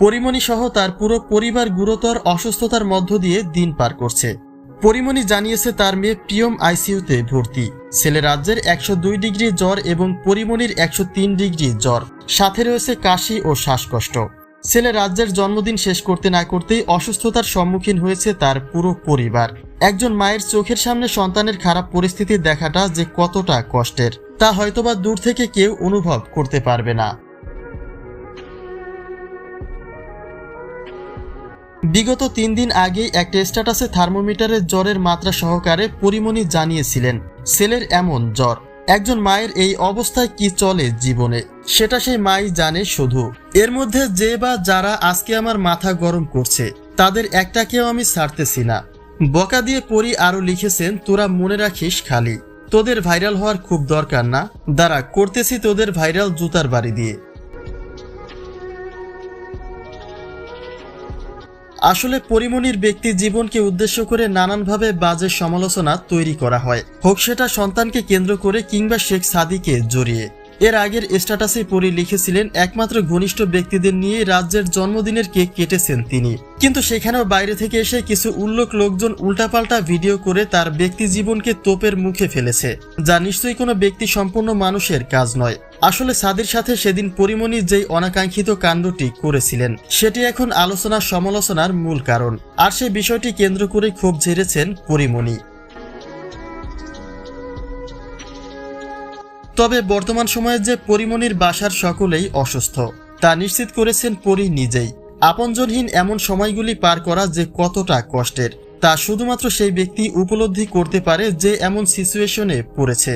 পরিমণি সহ তার পুরো পরিবার গুরুতর অসুস্থতার মধ্য দিয়ে দিন পার করছে। পরিমণি জানিয়েছে তার মেয়ে প্রিয়ম আইসিইউতে ভর্তি। ছেলে রাজ্যের একশো দুই ডিগ্রি জ্বর এবং পরিমণির একশো তিন ডিগ্রি জ্বর। সাথে রয়েছে কাশি ও শ্বাসকষ্ট। ছেলে রাজ্যের জন্মদিন শেষ করতে না করতেই অসুস্থতার সম্মুখীন হয়েছে তার পুরো পরিবার। একজন মায়ের চোখের সামনে সন্তানের খারাপ পরিস্থিতি দেখাটা যে কতটা কষ্টের, তা হয়তোবা দূর থেকে কেউ অনুভব করতে পারবে না। বিগত তিন দিন আগেই একটা স্ট্যাটাসে থার্মোমিটারের জ্বরের মাত্রা সহকারে পরিমণি জানিয়েছিলেন। ছেলের এমন জ্বর, একজন মায়ের এই অবস্থায় কি চলে জীবনে, সেটা সেই মাই জানে শুধু। এর মধ্যে যে বা যারা আজকে আমার মাথা গরম করছে, তাদের একটাকেও আমি ছাড়তেছি না। বকা দিয়ে পরি আরও লিখেছেন, তোরা মনে রাখিস খালি, তোদের ভাইরাল হওয়ার খুব দরকার না, দাঁড়া, করতেছি তোদের ভাইরাল জুতার বাড়ি দিয়ে। আসলে পরিমণির ব্যক্তি জীবনকে উদ্দেশ্য করে নানানভাবে বাজে সমালোচনা তৈরি করা হয়। হোক সেটা সন্তানকে কেন্দ্র করে কিংবা শেখ সাদিকে জড়িয়ে। এর আগের স্ট্যাটাসে পরি লিখেছিলেন, একমাত্র ঘনিষ্ঠ ব্যক্তিদের নিয়ে রাজ্যের জন্মদিনের কেক কেটেছেন তিনি। কিন্তু সেখানেও বাইরে থেকে এসে কিছু উল্লোক লোকজন উল্টাপাল্টা ভিডিও করে তার ব্যক্তি জীবনকে তোপের মুখে ফেলেছে, যা নিশ্চয়ই কোনো ব্যক্তি সম্পূর্ণ মানুষের কাজ নয়। আসলে সাদির সাথে সেদিন পরিমণি যেই অনাকাঙ্ক্ষিত কাণ্ডটি করেছিলেন, সেটি এখন আলোচনা সমালোচনার মূল কারণ। আর সেই বিষয়টি কেন্দ্র করে ক্ষোভ ঝেড়েছেন পরিমণি। তবে বর্তমান সময়ে যে পরিমণির বাসার সকলেই অসুস্থ, তা নিশ্চিত করেছেন পরি নিজেই। আপনজনহীন এমন সময়গুলি পার করা যে কতটা কষ্টের, তা শুধুমাত্র সেই ব্যক্তি উপলব্ধি করতে পারে যে এমন সিচুয়েশনে পড়েছে।